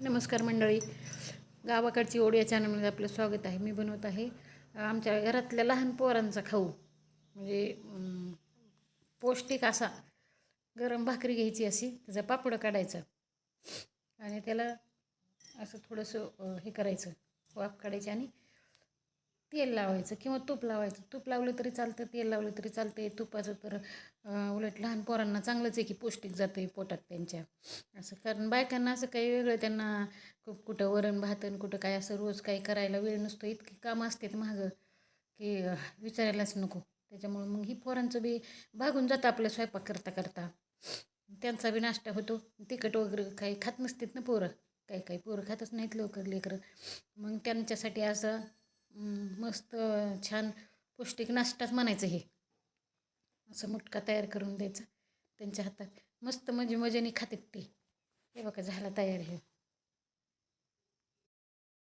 नमस्कार मंडळी. गावाकडची ओढ या चॅनलमध्ये आपलं स्वागत आहे. मी बनवत आहे आमच्या घरातल्या लहान पोरांचा खाऊ. म्हणजे पौष्टिक असा गरम भाकरी घ्यायची अशी त्याचा पापड काढायचा. आणि त्याला असं थोडंसं हे करायचं वाफ काढायची आणि तेल लावायचं किंवा तूप लावायचं. तूप लावलं तरी चालतं तेल लावलं तरी चालते तुपाचं तर उलट लहान पोरांना चांगलंच आहे की पौष्टिक जातं आहे पोटात त्यांच्या. असं कारण बायकांना असं काही वेगळं त्यांना खूप कुठं वरण भात कुठं काय असं रोज काही करायला वेळ नसतो. इतकी कामं असतात मागं की विचारायलाच नको. त्याच्यामुळं मग ही पोरांचं बी भागून जातं आपलं स्वयंपाक करता करता. त्यांचा बी नाश्ता होतो. तिखट वगैरे काही खात नसतात ना पोरं. काही काही पोरं खातच नाहीत लवकर लेकरं. मग त्यांच्यासाठी असं मस्त छान पौष्टिक नाश्ताच म्हणायचं हे. असं मुटका तयार करून द्यायचा त्यांच्या हातात. मस्त मजे मजेने खातात ते. हे बघा झाला तयार हे.